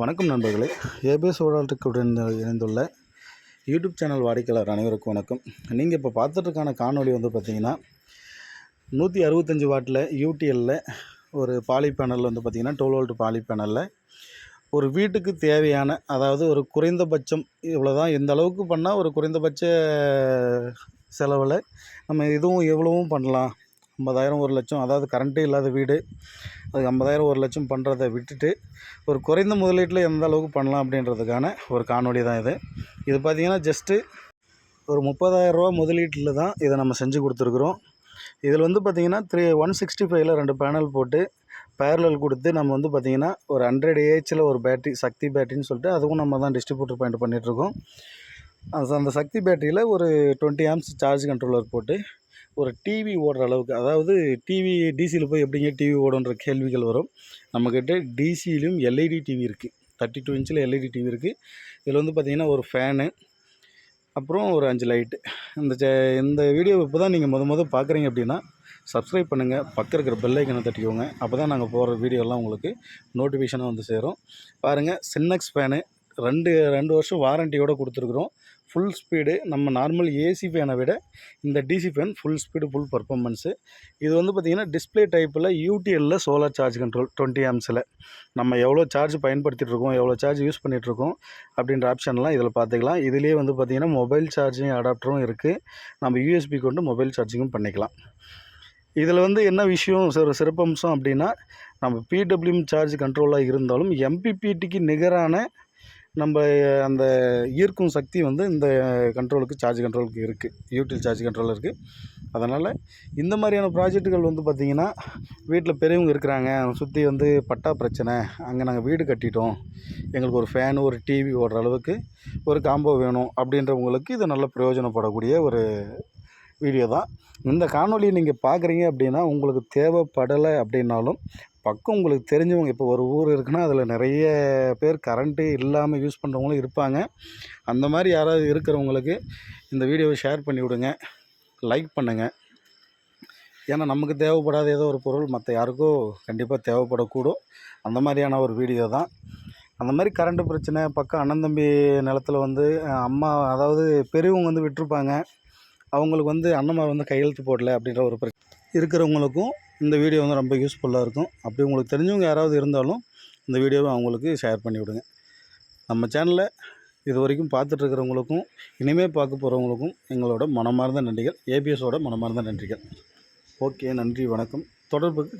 வணக்கம் நண்பர்களே. ஏபிஎஸ் ஓடாட்டுக்குடன் இணைந்துள்ள யூடியூப் சேனல் வாடிக்கையாளர் அனைவருக்கும் வணக்கம். நீங்கள் இப்போ பார்த்துட்ருக்கான காணொளி வந்து பார்த்தீங்கன்னா நூற்றி அறுபத்தஞ்சி வாட்டில் யூடிஎல்லில் ஒரு பாலி பேனல் வந்து பார்த்தீங்கன்னா டுவெல் வோல்ட் பாலி பேனலில் ஒரு வீட்டுக்கு தேவையான அதாவது ஒரு குறைந்தபட்சம் இவ்வளோ தான் எந்த அளவுக்கு பண்ணால் ஒரு குறைந்தபட்ச செலவில் நம்ம இதுவும் எவ்வளவும் பண்ணலாம்? ஐம்பதாயிரம் ஒரு லட்சம் அதாவது கரண்ட்டே இல்லாத வீடு அதுக்கு ஐம்பதாயிரம் ஒரு லட்சம் பண்ணுறத விட்டுட்டு ஒரு குறைந்த முதலீட்டில் எந்த அளவுக்கு பண்ணலாம் அப்படின்றதுக்கான ஒரு காணொலி தான் இது. இது பார்த்திங்கன்னா ஜஸ்ட்டு ஒரு முப்பதாயிரரூவா முதலீட்டில் தான் இதை நம்ம செஞ்சு கொடுத்துருக்குறோம். இதில் வந்து பார்த்திங்கன்னா த்ரீ ஒன் சிக்ஸ்டி ஃபைவ்ல ரெண்டு பேனல் போட்டு பேரலல் கொடுத்து நம்ம வந்து பார்த்திங்கன்னா ஒரு ஹண்ட்ரட் ஏஹெச்சில் ஒரு பேட்ரி சக்தி பேட்டரின்னு சொல்லிட்டு அதுவும் நம்ம தான் டிஸ்ட்ரிபியூட்டர் பாயிண்ட் பண்ணிகிட்ருக்கோம் அந்த சக்தி பேட்டரியில் ஒரு டுவெண்ட்டி ஆம்ஸ் சார்ஜ் கண்ட்ரோலர் போட்டு ஒரு டிவி ஓடுற அளவுக்கு அதாவது டிவி டிசியில் போய் எப்படிங்க டிவி ஓடுன்ற கேள்விகள் வரும். நம்மக்கிட்ட டிசியிலும் எல்இடி டிவி இருக்குது தேர்ட்டி டூ இன்ச்சில் எல்இடி டிவி இருக்குது இதில் வந்து பார்த்திங்கன்னா ஒரு ஃபேனு அப்புறம் ஒரு அஞ்சு லைட்டு இந்த இந்த வீடியோ இப்போ தான் நீங்கள் முத முத பார்க்குறீங்க அப்படின்னா சப்ஸ்கிரைப் பண்ணுங்கள் பக்கம் இருக்கிற பெல் ஐக்கனை தட்டிக்கோங்க. அப்போ தான் நாங்கள் போகிற வீடியோலாம் உங்களுக்கு நோட்டிஃபிகேஷனாக வந்து சேரும். பாருங்கள் சின்னக்ஸ் ஃபேனு ரெண்டு ரெண்டு வருஷம் வாரண்டியோடு கொடுத்துருக்குறோம். ஃபுல் ஸ்பீடு நம்ம நார்மல் ஏசி ஃபேனை விட இந்த DC fan full speed full performance இது வந்து பார்த்திங்கன்னா டிஸ்பிளே டைப்பில் யூடிஎல்லில் சோலார் சார்ஜ் கண்ட்ரோல் டுவெண்ட்டி ஆம்ஸில் நம்ம எவ்வளோ சார்ஜ் பயன்படுத்திகிட்டு இருக்கோம் எவ்வளோ சார்ஜ் யூஸ் பண்ணிகிட்ருக்கோம் அப்படின்ற ஆப்ஷன்லாம் இதில் பார்த்துக்கலாம் இதுலேயே வந்து பார்த்திங்கன்னா மொபைல் சார்ஜிங் அடாப்டரும் இருக்குது நம்ம யூஎஸ்பி கொண்டு மொபைல் சார்ஜிங்கும் பண்ணிக்கலாம். இதில் வந்து என்ன விஷயம் ஒரு சிறப்பம்சம் அப்படின்னா நம்ம பிடபிள்யூஎம் சார்ஜ் கண்ட்ரோலாக இருந்தாலும் எம்பிபிடிக்கு நிகரான நம்ம அந்த ஈர்க்கும் சக்தி வந்து இந்த கண்ட்ரோலுக்கு சார்ஜ் கண்ட்ரோலுக்கு இருக்குது யூட்டில் சார்ஜ் கண்ட்ரோல் இருக்குது அதனால் இந்த மாதிரியான ப்ராஜெக்ட்டுகள் வந்து பார்த்திங்கன்னா வீட்டில் பெரியவங்க இருக்கிறாங்க. சுற்றி வந்து பட்டா பிரச்சனை. அங்கே நாங்கள் வீடு கட்டிட்டோம். எங்களுக்கு ஒரு ஃபேனு ஒரு டிவி ஓடுற அளவுக்கு ஒரு காம்போ வேணும் அப்படின்றவங்களுக்கு இது நல்ல பிரயோஜனப்படக்கூடிய ஒரு வீடியோ தான். இந்த காணொலியை நீங்கள் பார்க்குறீங்க அப்படின்னா உங்களுக்கு தேவைப்படலை அப்படின்னாலும் பக்கம் உங்களுக்கு தெரிஞ்சவங்க இப்போ ஒரு ஊர் இருக்குன்னா அதில் நிறைய பேர் கரண்ட்டு இல்லாமல் யூஸ் பண்ணுறவங்களும் இருப்பாங்க. அந்த மாதிரி யாராவது இருக்கிறவங்களுக்கு இந்த வீடியோவை ஷேர் பண்ணி விடுங்க. லைக் பண்ணுங்கள் ஏன்னா நமக்கு தேவைப்படாத ஏதோ ஒரு பொருள் மற்ற யாருக்கோ கண்டிப்பாக தேவைப்படக்கூடும். அந்த மாதிரியான ஒரு வீடியோ தான். அந்த மாதிரி கரண்ட்டு பிரச்சனை பக்கம் அண்ணன் தம்பி நிலத்தில் வந்து அம்மா அதாவது பெரியவங்க வந்து விட்டுருப்பாங்க. அவங்களுக்கு வந்து அண்ணன்மார் வந்து கையெழுத்து போடல அப்படின்ற ஒரு பிரச்சனை. இருக்கிறவங்களுக்கும் இந்த வீடியோ வந்து ரொம்ப யூஸ்ஃபுல்லாக இருக்கும். அப்படி உங்களுக்கு தெரிஞ்சவங்க யாராவது இருந்தாலும் இந்த வீடியோவை அவங்களுக்கு ஷேர் பண்ணிவிடுங்க நம்ம சேனலில் இது வரைக்கும் பார்த்துட்ருக்கிறவங்களுக்கும் இனிமேல் பார்க்க போகிறவங்களுக்கும் எங்களோட மனமார்ந்த நன்றிகள் ஏபிஎஸோட மனமார்ந்த நன்றிகள். ஓகே நன்றி வணக்கம். தொடர்புக்கு